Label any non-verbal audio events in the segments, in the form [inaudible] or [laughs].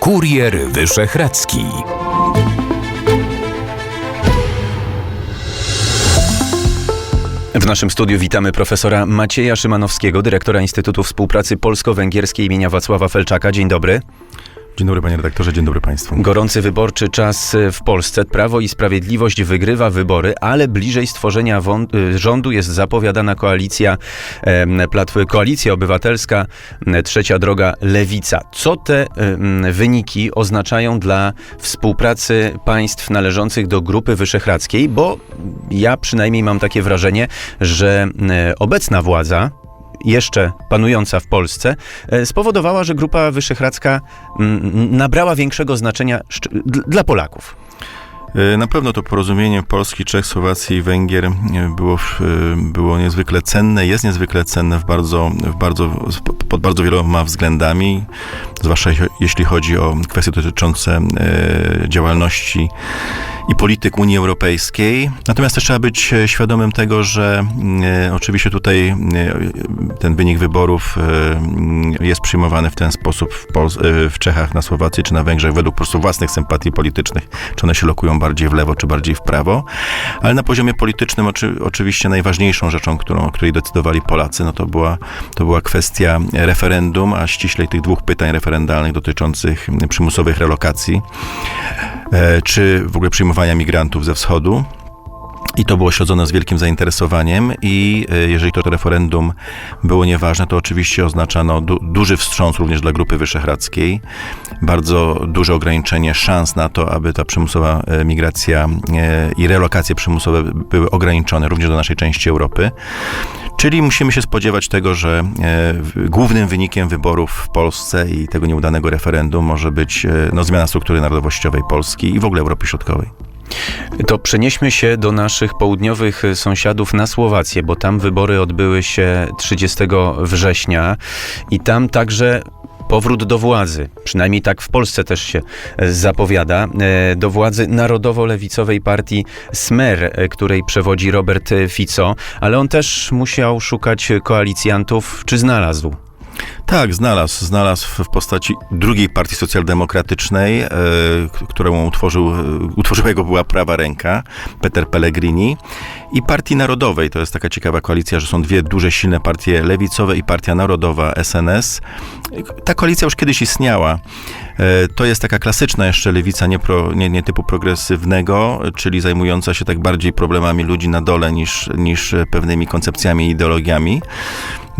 Kurier Wyszehradzki. W naszym studiu witamy profesora Macieja Szymanowskiego, dyrektora Instytutu Współpracy Polsko-Węgierskiej imienia Wacława Felczaka. Dzień dobry. Dzień dobry panie redaktorze, dzień dobry państwu. Gorący wyborczy czas w Polsce. Prawo i Sprawiedliwość wygrywa wybory, ale bliżej stworzenia y, rządu jest zapowiadana koalicja, platf- koalicja obywatelska, trzecia droga Lewica. Co te wyniki oznaczają dla współpracy państw należących do Grupy Wyszehradzkiej? Bo ja przynajmniej mam takie wrażenie, że e, obecna władza, jeszcze panująca w Polsce, e, spowodowała, że Grupa Wyszehradzka mm, nabrała większego znaczenia dla Polaków. E, Na pewno to porozumienie Polski, Czech, Słowacji i Węgier e, było, było niezwykle cenne, jest niezwykle cenne w bardzo, w bardzo, pod bardzo wieloma względami, zwłaszcza jeśli- chodzi o kwestie dotyczące działalności i polityk Unii Europejskiej. Natomiast też trzeba być e, świadomym tego, że e, oczywiście tutaj e, ten wynik wyborów jest przyjmowany w ten sposób w, w Czechach, na Słowacji czy na Węgrzech według po prostu własnych sympatii politycznych, czy one się lokują bardziej w lewo, czy bardziej w prawo. Ale na poziomie politycznym oczy, oczywiście najważniejszą rzeczą, którą, o której decydowali Polacy, no to była, to była kwestia referendum, a ściślej tych dwóch pytań referendalnych dotyczących przymusowych relokacji, czy w ogóle przyjmowania migrantów ze wschodu. I to było śledzone z wielkim zainteresowaniem i e, jeżeli to referendum było nieważne, to oczywiście oznaczano du- duży wstrząs również dla Grupy Wyszehradzkiej, bardzo duże ograniczenie szans na to, aby ta przymusowa e, migracja e, i relokacje przymusowe były ograniczone również do naszej części Europy. Czyli musimy się spodziewać tego, że głównym wynikiem wyborów w Polsce i tego nieudanego referendum może być no, zmiana struktury narodowościowej Polski i w ogóle Europy Środkowej. To przenieśmy się do naszych południowych sąsiadów na Słowację, bo tam wybory odbyły się 30 września i tam także powrót do władzy, przynajmniej tak w Polsce też się e, zapowiada, e, do władzy narodowo-lewicowej partii Smer, e, której przewodzi Robert Fico, ale on też musiał szukać koalicjantów, czy znalazł? Tak, znalazł. Znalazł w- postaci drugiej partii socjaldemokratycznej, e, którą utworzył, e, utworzyła jego była prawa ręka, Peter Pellegrini, i Partii Narodowej. To jest taka ciekawa koalicja, że są dwie duże, silne partie lewicowe i Partia Narodowa, SNS. Ta koalicja już kiedyś istniała. E, To jest taka klasyczna jeszcze lewica, nie, pro, nie, nie typu progresywnego, czyli zajmująca się tak bardziej problemami ludzi na dole niż, niż pewnymi koncepcjami i ideologiami.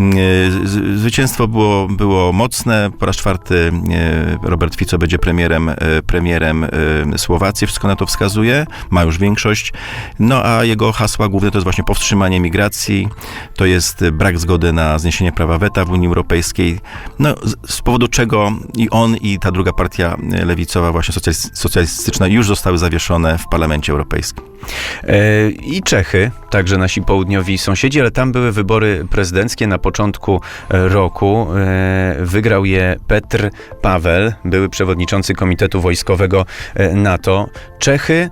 E, Zwycięstwo było, było mocne. Po raz czwarty e, Robert Fico będzie premierem, e, premierem Słowacji. Wszystko na to wskazuje. Ma już większość. No a jego hasła główne to jest właśnie powstrzymanie migracji, to jest brak zgody na zniesienie prawa weta w Unii Europejskiej. No z, powodu czego i on i ta druga partia lewicowa, właśnie socjalis- socjalistyczna już zostały zawieszone w Parlamencie Europejskim. I Czechy, także nasi południowi sąsiedzi, ale tam były wybory prezydenckie na początku e, roku. E, Wygrał je Petr Paweł, były przewodniczący Komitetu Wojskowego e, NATO. Czechy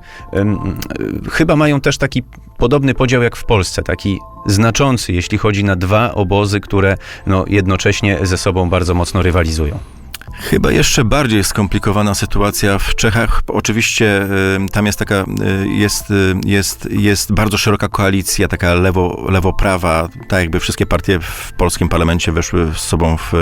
chyba mają też taki podobny podział jak w Polsce, taki znaczący, jeśli chodzi na dwa obozy, które no, jednocześnie ze sobą bardzo mocno rywalizują. Chyba jeszcze bardziej skomplikowana sytuacja w Czechach. Oczywiście tam jest taka, jest, jest, jest bardzo szeroka koalicja, taka lewo, lewo-prawa, tak jakby wszystkie partie w polskim parlamencie weszły z sobą w,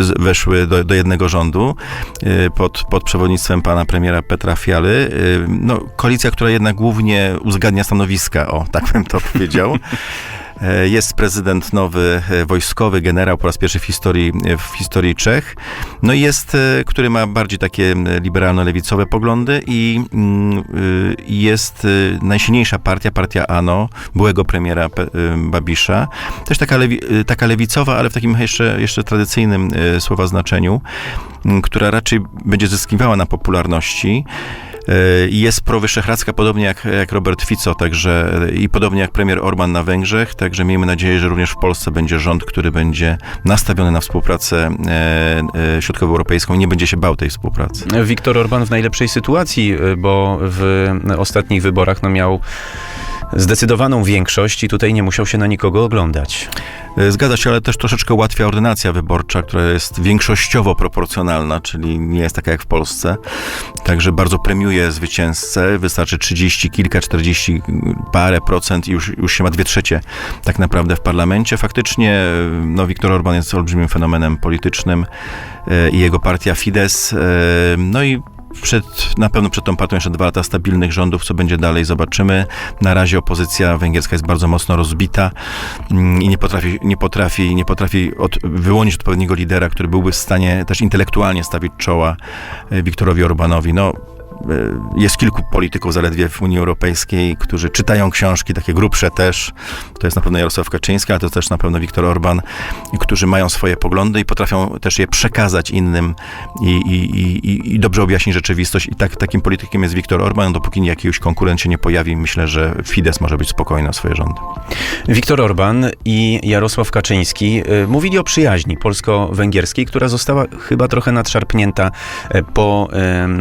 z- weszły do, do jednego rządu y, pod, pod przewodnictwem pana premiera Petra Fialy. Y, No, koalicja, która jednak głównie uzgadnia stanowiska, o, tak bym to powiedział. [laughs] E, Jest prezydent nowy, e, wojskowy, generał po raz pierwszy w historii, e, w historii Czech. No i jest, który ma bardziej takie liberalno-lewicowe poglądy i mm, y, jest y, najsilniejsza partia, partia ANO, byłego premiera y, Babisza. Też taka, lewi, taka lewicowa, ale w takim jeszcze, jeszcze tradycyjnym słowa znaczeniu, która raczej będzie zyskiwała na popularności. E, jest prowyszehradzka, podobnie jak, jak Robert Fico, także e, i podobnie jak premier Orban na Węgrzech, także miejmy nadzieję, że również w Polsce będzie rząd, który będzie nastawiony na współpracę e, e, środkowoeuropejską i nie będzie się bał tej współpracy. Viktor Orban w najlepszej sytuacji, y, bo w ostatnich wyborach no, miał zdecydowaną większość i tutaj nie musiał się na nikogo oglądać. E, Zgadza się, ale też troszeczkę ułatwia ordynacja wyborcza, która jest większościowo proporcjonalna, czyli nie jest taka jak w Polsce. Także bardzo premiuje zwycięzcę. Wystarczy 30, kilka, 40 parę procent i już, już się ma dwie trzecie tak naprawdę w parlamencie. Faktycznie no, Viktor Orban jest olbrzymim fenomenem politycznym e, i jego partia Fidesz. e, No i przed, na pewno przed tą partią jeszcze dwa lata stabilnych rządów, co będzie dalej, zobaczymy. Na razie opozycja węgierska jest bardzo mocno rozbita mm, i nie potrafi, nie potrafi, nie potrafi od, wyłonić odpowiedniego lidera, który byłby w stanie też intelektualnie stawić czoła e, Viktorowi Orbanowi. No, jest kilku polityków zaledwie w Unii Europejskiej, którzy czytają książki, takie grubsze też. To jest na pewno Jarosław Kaczyński, ale to też na pewno Viktor Orban, którzy mają swoje poglądy i potrafią też je przekazać innym i, i, i, i dobrze objaśnić rzeczywistość. I tak, takim politykiem jest Viktor Orban. Dopóki jakiś konkurent się nie pojawi, myślę, że Fidesz może być spokojny o swoje rządy. Viktor Orban i Jarosław Kaczyński y, mówili o przyjaźni polsko-węgierskiej, która została chyba trochę nadszarpnięta e, po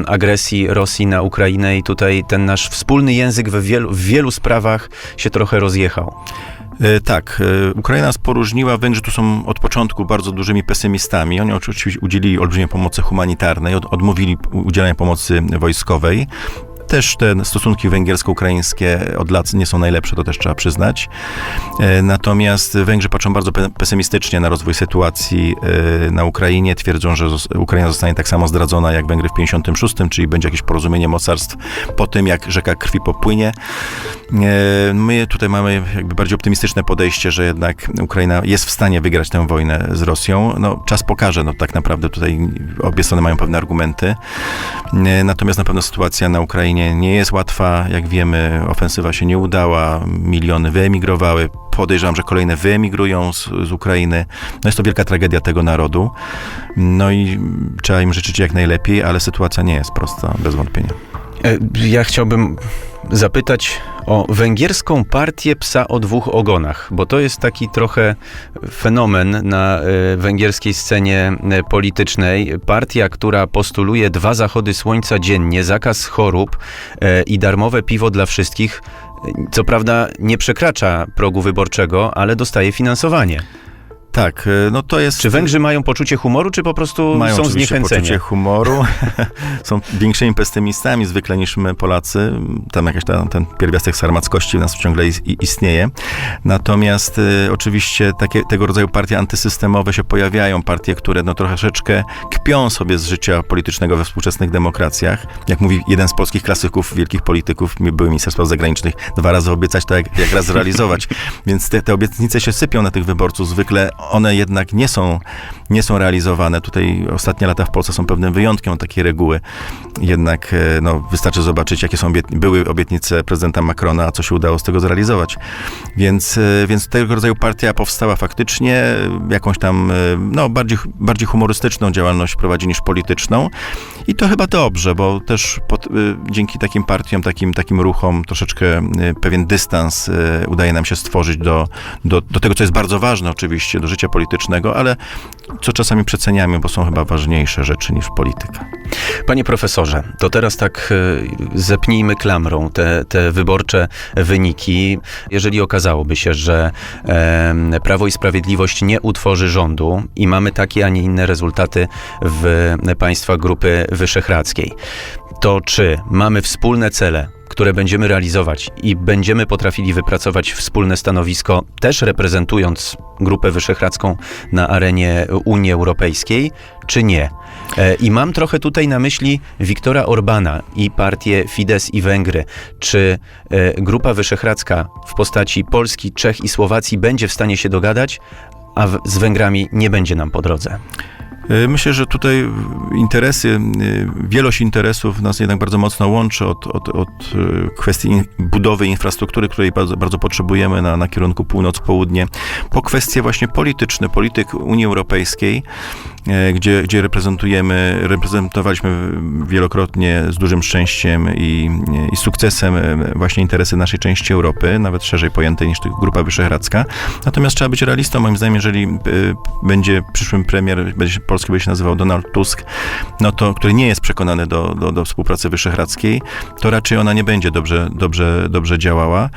agresji Rosji na Ukrainę i tutaj ten nasz wspólny język w wielu, w wielu sprawach się trochę rozjechał. E, Tak, e, Ukraina nas poróżniła. Węgrzy tu są od początku bardzo dużymi pesymistami. Oni oczywiście udzielili olbrzymiej pomocy humanitarnej, od, odmówili udzielania pomocy wojskowej. Też te stosunki węgiersko-ukraińskie od lat nie są najlepsze, to też trzeba przyznać. E, Natomiast Węgrzy patrzą bardzo pe- pesymistycznie na rozwój sytuacji e, na Ukrainie. Twierdzą, że Ukraina zostanie tak samo zdradzona jak Węgry w 56, czyli będzie jakieś porozumienie mocarstw po tym, jak rzeka krwi popłynie. E, My tutaj mamy jakby bardziej optymistyczne podejście, że jednak Ukraina jest w stanie wygrać tę wojnę z Rosją. No, czas pokaże, no tak naprawdę tutaj obie strony mają pewne argumenty. Natomiast na pewno sytuacja na Ukrainie nie jest łatwa. Jak wiemy, ofensywa się nie udała, miliony wyemigrowały. Podejrzewam, że kolejne wyemigrują z, z Ukrainy. No jest to wielka tragedia tego narodu. No i trzeba im życzyć jak najlepiej, ale sytuacja nie jest prosta, bez wątpienia. E, Ja chciałbym zapytać o węgierską partię psa o dwóch ogonach, bo to jest taki trochę fenomen na e, węgierskiej scenie e, politycznej. Partia, która postuluje dwa zachody słońca dziennie, zakaz chorób e, i darmowe piwo dla wszystkich. Co prawda nie przekracza progu wyborczego, ale dostaje finansowanie. Tak, e, no to jest... Czy Węgrzy mają poczucie humoru, czy po prostu mają są zniechęceni? poczucie humoru, [laughs] są większymi pesymistami zwykle niż my Polacy. Tam jakiś ta, ten pierwiastek sarmackości w nas ciągle istnieje. Natomiast y, oczywiście takie, tego rodzaju partie antysystemowe się pojawiają, partie, które no troszeczkę kpią sobie z życia politycznego we współczesnych demokracjach. Jak mówi jeden z polskich klasyków, wielkich polityków, były minister spraw zagranicznych, dwa razy obiecać to jak, jak raz zrealizować. [laughs] Więc te, te obietnice się sypią na tych wyborców. Zwykle one jednak nie są, nie są realizowane. Tutaj ostatnie lata w Polsce są pewnym wyjątkiem takiej reguły. Jednak e, no, wystarczy zobaczyć, jakie są były obietnice prezydenta Macrona, a co się udało z tego zrealizować. Więc, e, więc tego rodzaju partia powstała faktycznie, jakąś tam e, no, bardziej, bardziej humorystyczną działalność prowadzi niż polityczną. I to chyba dobrze, bo też pod, dzięki takim partiom, takim, takim ruchom troszeczkę pewien dystans udaje nam się stworzyć do, do, do tego, co jest bardzo ważne oczywiście, do życia politycznego, ale co czasami przeceniamy, bo są chyba ważniejsze rzeczy niż polityka. Panie profesorze, to teraz tak e, zepnijmy klamrą te, te wyborcze wyniki. Jeżeli okazałoby się, że em, Prawo i Sprawiedliwość nie utworzy rządu i mamy takie, a nie inne rezultaty w państwach Grupy Wyszehradzkiej, to czy mamy wspólne cele, które będziemy realizować i będziemy potrafili wypracować wspólne stanowisko, też reprezentując Grupę Wyszehradzką na arenie Unii Europejskiej, czy nie? E, I mam trochę tutaj na myśli Wiktora Orbana i partię Fidesz i Węgry. Czy e, Grupa Wyszehradzka w postaci Polski, Czech i Słowacji będzie w stanie się dogadać, a z Węgrami nie będzie nam po drodze? Y, Myślę, że tutaj interesy, y, wielość interesów nas jednak bardzo mocno łączy od, od, od y, kwestii budowy infrastruktury, której bardzo, bardzo potrzebujemy na, na kierunku północ-południe, po kwestie właśnie polityczne, polityk Unii Europejskiej. E, gdzie, gdzie reprezentujemy, reprezentowaliśmy wielokrotnie z dużym szczęściem i, i sukcesem e, właśnie interesy naszej części Europy, nawet szerzej pojętej niż Grupa Wyszehradzka. Natomiast trzeba być realistą, moim zdaniem, jeżeli e, będzie przyszłym premier, będzie, Polski będzie się nazywał Donald Tusk, no to, który nie jest przekonany do, do, do współpracy wyszehradzkiej, to raczej ona nie będzie dobrze, dobrze, dobrze działała.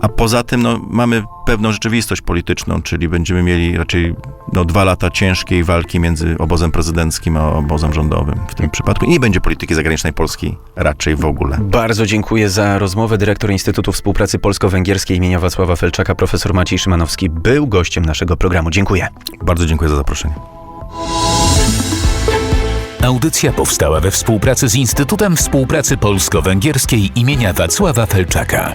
A poza tym no, mamy pewną rzeczywistość polityczną, czyli będziemy mieli raczej no, dwa lata ciężkiej walki między obozem prezydenckim a obozem rządowym w tym przypadku. I nie będzie polityki zagranicznej Polski raczej w ogóle. Bardzo dziękuję za rozmowę. Dyrektor Instytutu Współpracy Polsko-Węgierskiej imienia Wacława Felczaka, profesor Maciej Szymanowski, był gościem naszego programu. Dziękuję. Bardzo dziękuję za zaproszenie. Audycja powstała we współpracy z Instytutem Współpracy Polsko-Węgierskiej imienia Wacława Felczaka.